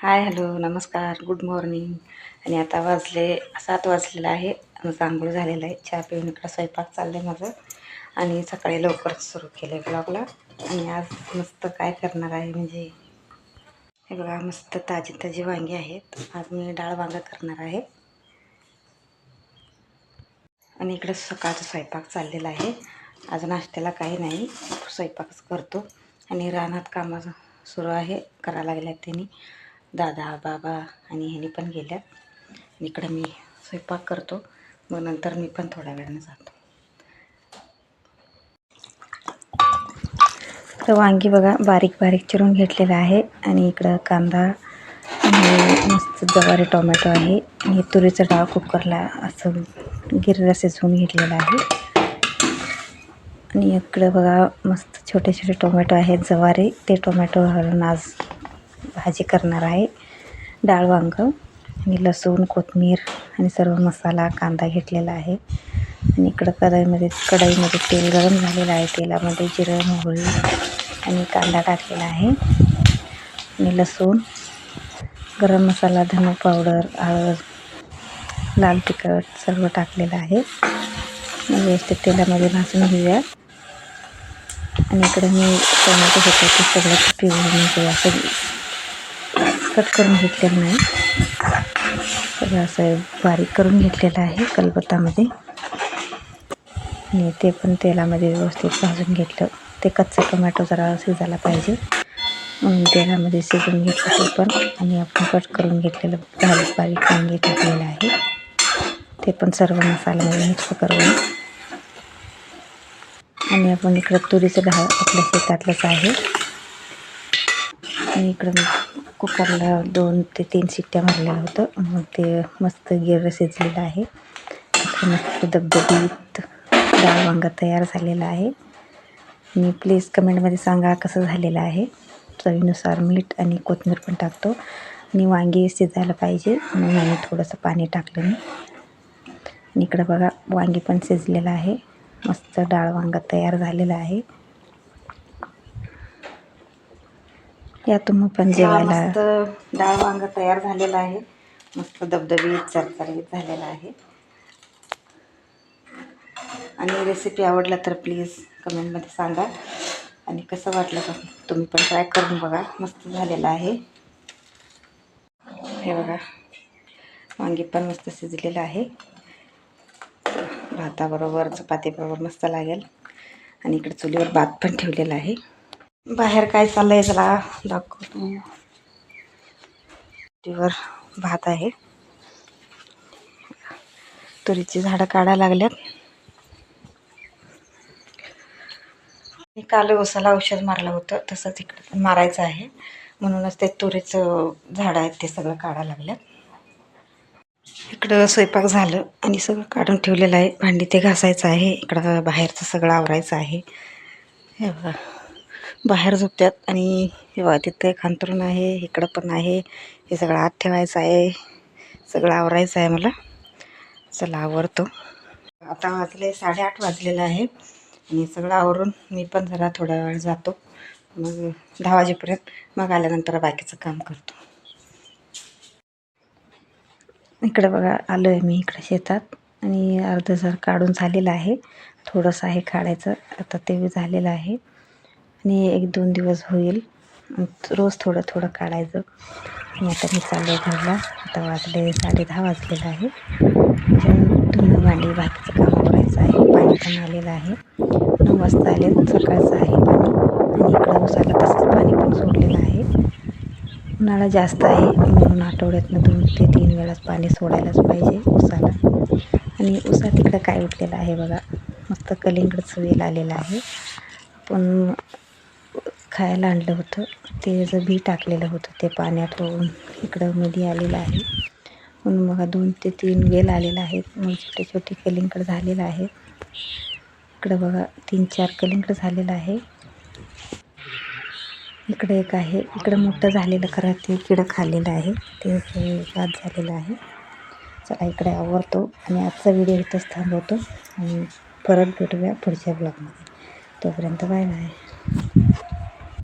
हाय hello नमस्कार good morning. आणि आता वाजले सात वाजलेलं आहे. माझं आंघोळ झालेलं आहे. चहा पिऊन इकडं स्वयंपाक चाललं आहे माझं. आणि सकाळी लवकरच सुरू केलं आहे ब्लॉगला. आणि आज मस्त काय करणार आहे म्हणजे हे बघा मस्त ताजी ताजी वांगी आहेत. आज मी डाळ वांगा करणार आहे. आणि इकडं सकाळचा स्वयंपाक चाललेला आहे. आज नाश्त्याला काही नाही. स्वयंपाकच करतो. आणि रानात कामं सुरू आहे. करायला लागल्या त्यांनी. दादा बाबा आणि ह्यांनी पण गेल्यात आणि इकडं मी स्वयंपाक करतो. मग नंतर मी पण थोड्या वेळानं जातो. तर वांगी बघा बारीक बारीक चिरून घेतलेलं आहे. आणि इकडं कांदा आणि मस्त जवारी टोमॅटो आहे. आणि तुरीचं डाळ कुकरला असं गिर्र शिजवून घेतलेलं आहे. आणि इकडं बघा मस्त छोटे छोटे टोमॅटो आहेत जवारी. ते टोमॅटो घालून आज भाजी करणार आहे. डाळ वांग आणि लसूण कोथमीर आणि सर्व मसाला कांदा घेतलेला आहे. आणि इकडं कढईमध्ये कढईमध्ये तेल गरम झालेलं आहे. तेलामध्ये जिरं मोहरी आणि कांदा टाकलेला आहे. आणि लसूण गरम मसाला धने पावडर हळद लाल तिखट सर्व टाकलेलं आहे. व्यवस्थित तेलामध्ये भाजून घेऊया. आणि इकडं मी टोमॅटो होते ते सगळं पिळून म्हणजे असं कट करून घेतलेलं नाही. सगळं असं बारीक करून घेतलेलं आहे कलबत्तामध्ये. आणि ते पण तेलामध्ये व्यवस्थित भाजून घेतलं. ते कच्चा टोमॅटो जरा शिजायला पाहिजे. म्हणून तेलामध्ये शिजून घेतलं ते पण. आणि आपण कट करून घेतलेलं बारीक बारीक वांगे टाकलेलं आहे. ते पण सर्व मसाल्यामध्ये मिक्स करून. आणि आपण इकडं तुरीचं डाळ आपल्या शेतातलंच आहे. आणि इकडं कुकरला दोन ते तीन शिट्ट्या मारलेलं होतं मग ते मस्त गिर शिजलेलं आहे. मस्त दबदबीत डाळ वांगा तयार झालेला आहे. आणि प्लीज कमेंटमध्ये सांगा कसं झालेलं आहे. चवीनुसार मीठ आणि कोथिंबीर पण टाकतो. आणि वांगी शिजायला पाहिजे. म्हणून आम्ही थोडंसं पाणी टाकलं मी. आणि इकडं बघा वांगी पण शिजलेलं आहे. मस्त डाळ वांगा तयार झालेला आहे. या तुम्ही पण जेवायला मस्त डाळ वांग तयार झालेलं आहे. मस्त दबदबीत चरचरीत झालेला आहे. आणि रेसिपी आवडला तर प्लीज कमेंटमध्ये सांगा. आणि कसं वाटलं का तुम्ही पण ट्राय करून बघा. मस्त झालेलं आहे. हे बघा. वांगी पण मस्त शिजलेलं आहे. भाताबरोबर चपातीबरोबर मस्त लागेल. आणि इकडे चुलीवर भात पण ठेवलेला आहे. बाहेर काय चाललं आहे जरा दाखवतो. टीवर भात आहे. तुरीची झाडं काढायला लागल्यात. काल उसाला औषध मारलं होतं तसंच इकडे पण मारायचं आहे. म्हणूनच ते तुरीचं झाडं आहेत ते सगळं काढायला लागल्यात. इकडं स्वयंपाक झालं आणि सगळं काढून ठेवलेलं आहे. भांडी ते घासायचं आहे. इकडं बाहेरचं सगळं आवरायचं आहे. हे बघा. बाहेर झोपतात आणि बघा तिथं एक अंतरून आहे इकडं पण आहे. हे सगळं आत ठेवायचं आहे. सगळं आवरायचं आहे मला. चला आवरतो. आता वाजले साडेआठ वाजलेलं आहे. आणि सगळं आवरून मी पण जरा थोडा वेळ जातो. मग दहा वाजेपर्यंत मग आल्यानंतर बाकीचं काम करतो. इकडं बघा आलो आहे मी इकडं शेतात. आणि अर्धं जर काढून झालेलं आहे. थोडंसं आहे काढायचं आता ते झालेलं आहे. आणि एक दोन दिवस होईल. रोज थोडं थोडं काढायचं. आणि आता मी चाललो घरला. आता वाजले साडे दहा वाजलेलं आहे. धुणं भांडी बाकीचं काम करायचं आहे. पाणी पण आलेलं आहे. नऊ वाजता आले सकाळचं आहे पाणी. आणि इकडं उसाला तसंच पाणी पण सोडलेलं आहे. उन्हाळा जास्त आहे. म्हणून आठवड्यातनं दोन ते तीन वेळाच पाणी सोडायलाच पाहिजे उसाला आणि उसा तिकडं काय उठलेलं आहे बघा. मस्त कलिंगडचं वेल आलेलं आहे. पण खायला आणलं होतं. ते जर बी टाकलेलं होतं ते पाण्यात होऊन इकडं मध्ये आलेलं आहे. म्हणून मग दोन ते तीन वेल आलेला आहेत. मग छोटे छोटे कलिंगड झालेलं आहे इकडं बघा तीन चार कलिंगड झालेलं आहे. इकडे एक आहे. इकडं मोठं झालेलं खरं ते किडं खाल्लेलं आहे. ते बाद झालेलं आहे. चला इकडे आवडतो आणि आजचा व्हिडिओ इथंच थांबवतो. आणि परत भेटूया पुढच्या ब्लॉगमध्ये. तोपर्यंत बाय बाय.